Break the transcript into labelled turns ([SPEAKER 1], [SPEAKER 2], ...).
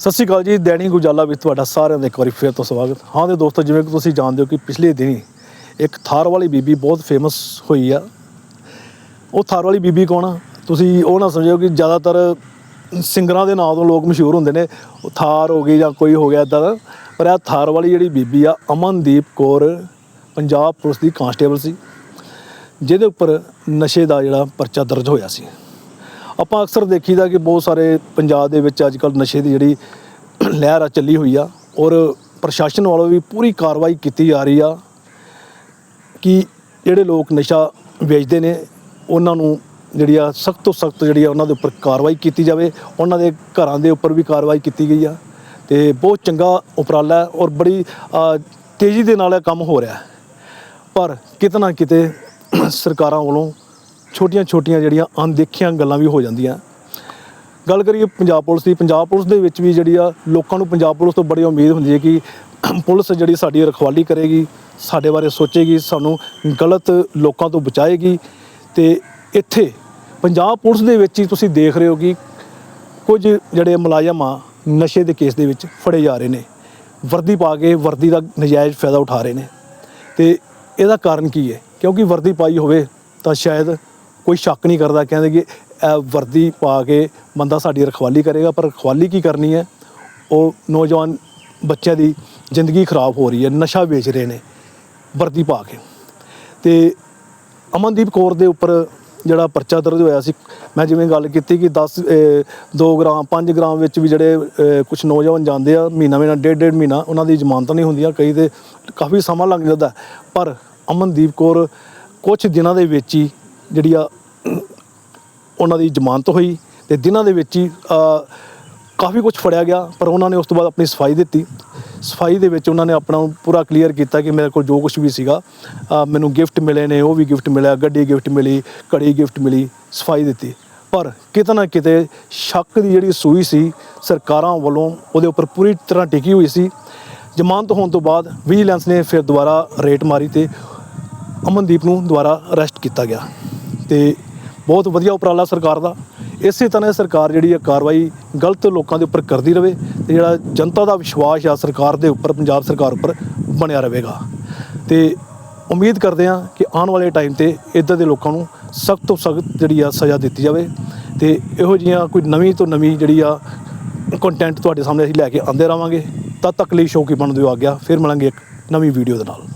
[SPEAKER 1] ਸਤਿ ਸ਼੍ਰੀ ਅਕਾਲ ਜੀ ਦੈਨਿਕ ਉਜਾਲਾ ਵਿੱਚ ਤੁਹਾਡਾ ਸਾਰਿਆਂ ਦਾ ਇੱਕ ਵਾਰੀ ਫੇਰ ਤੋਂ ਸਵਾਗਤ। ਹਾਂ ਦੇ ਦੋਸਤੋ, ਜਿਵੇਂ ਕਿ ਤੁਸੀਂ ਜਾਣਦੇ ਹੋ ਕਿ ਪਿਛਲੇ ਦਿਨੀ ਇੱਕ ਥਾਰ ਵਾਲੀ ਬੀਬੀ ਬਹੁਤ ਫੇਮਸ ਹੋਈ ਆ। ਉਹ ਥਾਰ ਵਾਲੀ ਬੀਬੀ ਕੌਣ ਆ? ਤੁਸੀਂ ਉਹ ਨਾ ਸਮਝੋ ਕਿ ਜ਼ਿਆਦਾਤਰ ਸਿੰਗਰਾਂ ਦੇ ਨਾਂ ਤੋਂ ਲੋਕ ਮਸ਼ਹੂਰ ਹੁੰਦੇ ਨੇ। ਉਹ ਥਾਰ ਹੋ ਗਈ ਜਾਂ ਕੋਈ ਹੋ ਗਿਆ ਇਦਾਂ ਦਾ। ਪਰ ਇਹ ਥਾਰ ਵਾਲੀ ਜਿਹੜੀ ਬੀਬੀ ਆ, ਅਮਨਦੀਪ ਕੌਰ, ਪੰਜਾਬ ਪੁਲਿਸ ਦੀ ਕਾਂਸਟੇਬਲ ਸੀ। ਜਿਹਦੇ ਉੱਪਰ ਨਸ਼ੇ ਦਾ ਜਿਹੜਾ ਪਰਚਾ ਦਰਜ ਹੋਇਆ ਸੀ। ਆਪਾਂ ਅਕਸਰ ਦੇਖੀਦਾ ਕਿ ਬਹੁਤ ਸਾਰੇ ਪੰਜਾਬ ਦੇ ਵਿੱਚ ਅੱਜ ਅੱਜਕੱਲ ਨਸ਼ੇ ਦੀ ਜਿਹੜੀ ਲਹਿਰ ਆ ਚੱਲੀ ਹੋਈ ਆ ਔਰ ਪ੍ਰਸ਼ਾਸਨ ਵੱਲੋਂ ਵੀ ਪੂਰੀ ਕਾਰਵਾਈ ਕੀਤੀ ਜਾ ਰਹੀ ਆ ਕਿ ਜਿਹੜੇ ਲੋਕ ਨਸ਼ਾ ਵੇਚਦੇ ਨੇ, ਉਹਨਾਂ ਨੂੰ ਜਿਹੜੀ ਆ ਸਖਤ ਤੋਂ ਸਖਤ ਜਿਹੜੀ ਆ ਉਹਨਾਂ ਦੇ ਉੱਪਰ ਕਾਰਵਾਈ ਕੀਤੀ ਜਾਵੇ, ਉਹਨਾਂ ਦੇ ਘਰਾਂ ਦੇ ਉੱਪਰ ਵੀ ਕਾਰਵਾਈ ਕੀਤੀ ਗਈ ਆ ਤੇ ਬਹੁਤ ਚੰਗਾ ਉਪਰਾਲਾ ਔਰ ਬੜੀ ਤੇਜ਼ੀ ਦੇ ਨਾਲ ਇਹ ਕੰਮ ਹੋ ਰਿਹਾ ਪਰ ਕਿਤੇ ਨਾ ਕਿਤੇ ਸਰਕਾਰਾਂ ਵੱਲੋਂ ਛੋਟੀਆਂ-ਛੋਟੀਆਂ ਜਿਹੜੀਆਂ ਅਣਦੇਖੀਆਂ ਗੱਲਾਂ ਵੀ ਹੋ ਜਾਂਦੀਆਂ। ਗੱਲ ਕਰੀਏ ਪੰਜਾਬ ਪੁਲਿਸ ਦੀ, ਪੰਜਾਬ ਪੁਲਿਸ ਦੇ ਵਿੱਚ ਵੀ ਜਿਹੜੀ ਆ ਲੋਕਾਂ ਨੂੰ ਪੰਜਾਬ ਪੁਲਿਸ ਤੋਂ ਬੜੀ ਉਮੀਦ ਹੁੰਦੀ ਹੈ ਕਿ ਪੁਲਿਸ ਜਿਹੜੀ ਸਾਡੀ ਰਖਵਾਲੀ ਕਰੇਗੀ, ਸਾਡੇ ਬਾਰੇ ਸੋਚੇਗੀ, ਸਾਨੂੰ ਗਲਤ ਲੋਕਾਂ ਤੋਂ ਬਚਾਏਗੀ। ਤੇ ਇੱਥੇ ਪੰਜਾਬ ਪੁਲਿਸ ਦੇ ਵਿੱਚ ਹੀ ਤੁਸੀਂ ਦੇਖ ਰਹੇ ਹੋ ਕਿ ਕੁਝ ਜਿਹੜੇ ਮੁਲਾਜ਼ਮ ਆ, ਨਸ਼ੇ ਦੇ ਕੇਸ ਦੇ ਵਿੱਚ ਫੜੇ ਜਾ ਰਹੇ ਨੇ। ਵਰਦੀ ਪਾ ਕੇ ਵਰਦੀ ਦਾ ਨਜਾਇਜ਼ ਫਾਇਦਾ ਉਠਾ ਰਹੇ ਨੇ। ਤੇ ਇਹਦਾ ਕਾਰਨ ਕੀ ਹੈ? ਕਿਉਂਕਿ ਵਰਦੀ ਪਾਈ ਹੋਵੇ ਤਾਂ ਸ਼ਾਇਦ ਕੋਈ ਸ਼ੱਕ ਨਹੀਂ ਕਰਦਾ, ਕਹਿੰਦੇ ਕਿ ਇਹ ਵਰਦੀ ਪਾ ਕੇ ਬੰਦਾ ਸਾਡੀ ਰਖਵਾਲੀ ਕਰੇਗਾ, ਪਰ ਰਖਵਾਲੀ ਕੀ ਕਰਨੀ ਹੈ? ਉਹ ਨੌਜਵਾਨ ਬੱਚਿਆਂ ਦੀ ਜ਼ਿੰਦਗੀ ਖਰਾਬ ਹੋ ਰਹੀ ਹੈ, ਨਸ਼ਾ ਵੇਚ ਰਹੇ ਨੇ, ਵਰਦੀ ਪਾ ਕੇ। ਤੇ ਅਮਨਦੀਪ ਕੌਰ ਦੇ ਉੱਪਰ ਜਿਹੜਾ ਪਰਚਾ ਦਰਜ ਹੋਇਆ ਸੀ, ਮੈਂ ਜਿਵੇਂ ਗੱਲ ਕੀਤੀ ਕਿ 10 2 ਗ੍ਰਾਮ 5 ਗ੍ਰਾਮ ਵਿੱਚ ਵੀ ਜਿਹੜੇ ਕੁਝ ਨੌਜਵਾਨ ਜਾਂਦੇ ਆ, ਮਹੀਨਾ ਮਹੀਨਾ, ਡੇਢ ਡੇਢ ਮਹੀਨਾ, ਉਹਨਾਂ ਦੀ ਜ਼ਮਾਨਤਾਂ ਨਹੀਂ ਹੁੰਦੀਆਂ, ਕਈ ਤੇ ਕਾਫੀ ਸਮਾਂ ਲੱਗ ਜਾਂਦਾ। ਪਰ ਅਮਨਦੀਪ ਕੌਰ ਕੁਝ ਦਿਨਾਂ ਦੇ ਵਿੱਚ ਹੀ ਜਿਹੜੀ ਆ, ਉਹਨਾਂ ਦੀ ਜ਼ਮਾਨਤ ਹੋਈ ਤੇ ਦਿਨਾਂ ਦੇ ਵਿੱਚ ਹੀ ਕਾਫੀ ਕੁਝ ਫੜਿਆ ਗਿਆ, ਪਰ ਉਹਨਾਂ ਨੇ ਉਸ ਤੋਂ ਬਾਅਦ ਆਪਣੀ ਸਫ਼ਾਈ ਦਿੱਤੀ। ਸਫ਼ਾਈ ਦੇ ਵਿੱਚ ਉਹਨਾਂ ਨੇ ਆਪਣਾ ਪੂਰਾ ਕਲੀਅਰ ਕੀਤਾ ਕਿ ਮੇਰੇ ਕੋਲ ਜੋ ਕੁਝ ਵੀ ਸੀਗਾ ਮੈਨੂੰ ਗਿਫਟ ਮਿਲੇ ਨੇ, ਉਹ ਵੀ ਗਿਫਟ ਮਿਲਿਆ, ਗੱਡੀ ਗਿਫਟ ਮਿਲੀ, ਘੜੀ ਗਿਫਟ ਮਿਲੀ, ਸਫ਼ਾਈ ਦਿੱਤੀ। ਪਰ ਕਿਤੇ ਨਾ ਕਿਤੇ ਸ਼ੱਕ ਦੀ ਜਿਹੜੀ ਸੂਈ ਸੀ, ਸਰਕਾਰਾਂ ਵੱਲੋਂ ਉਹਦੇ ਉੱਪਰ ਪੂਰੀ ਤਰ੍ਹਾਂ ਟਿਕੀ ਹੋਈ ਸੀ। ਜ਼ਮਾਨਤ ਹੋਣ ਤੋਂ ਬਾਅਦ ਵਿਜੀਲੈਂਸ ਨੇ ਫਿਰ ਦੁਬਾਰਾ ਰੇਟ ਮਾਰੀ ਤੇ ਅਮਨਦੀਪ ਨੂੰ ਦੁਬਾਰਾ ਅਰੈਸਟ ਕੀਤਾ ਗਿਆ। ਤੇ ਬਹੁਤ ਵਧੀਆ ਉਪਰਾਲਾ ਸਰਕਾਰ ਦਾ। ਇਸੇ ਤਰ੍ਹਾਂ ਸਰਕਾਰ ਜਿਹੜੀ ਹੈ ਕਾਰਵਾਈ ਗਲਤ ਲੋਕਾਂ ਦੇ ਉੱਪਰ ਕਰਦੀ ਰਵੇ ਤੇ ਜਿਹੜਾ ਜਨਤਾ ਦਾ ਵਿਸ਼ਵਾਸ ਆ ਸਰਕਾਰ ਦੇ ਉੱਪਰ, ਪੰਜਾਬ ਸਰਕਾਰ ਉੱਪਰ ਬਣਿਆ ਰਹੇਗਾ ਤੇ ਉਮੀਦ ਕਰਦੇ ਹਾਂ ਕਿ ਆਉਣ ਵਾਲੇ ਟਾਈਮ ਤੇ ਇਦਾਂ ਦੇ ਲੋਕਾਂ ਨੂੰ ਸਖਤ ਤੋਂ ਸਖਤ ਜਿਹੜੀ ਆ ਸਜ਼ਾ ਦਿੱਤੀ ਜਾਵੇ ਤੇ ਇਹੋ ਜਿਹੀਆਂ ਕੋਈ ਨਵੀਂ ਤੋਂ ਨਵੀਂ ਜਿਹੜੀ ਆ ਕੰਟੈਂਟ ਤੁਹਾਡੇ ਸਾਹਮਣੇ ਅਸੀਂ ਲੈ ਕੇ ਆਉਂਦੇ ਰਵਾਂਗੇ। ਤਦ ਤੱਕ ਲਈ ਸ਼ੌਕੀ ਬਣਦੇ ਹੋ ਆ ਗਿਆ ਫਿਰ ਮਿਲਾਂਗੇ ਇੱਕ ਨਵੀਂ ਵੀਡੀਓ ਦੇ ਨਾਲ।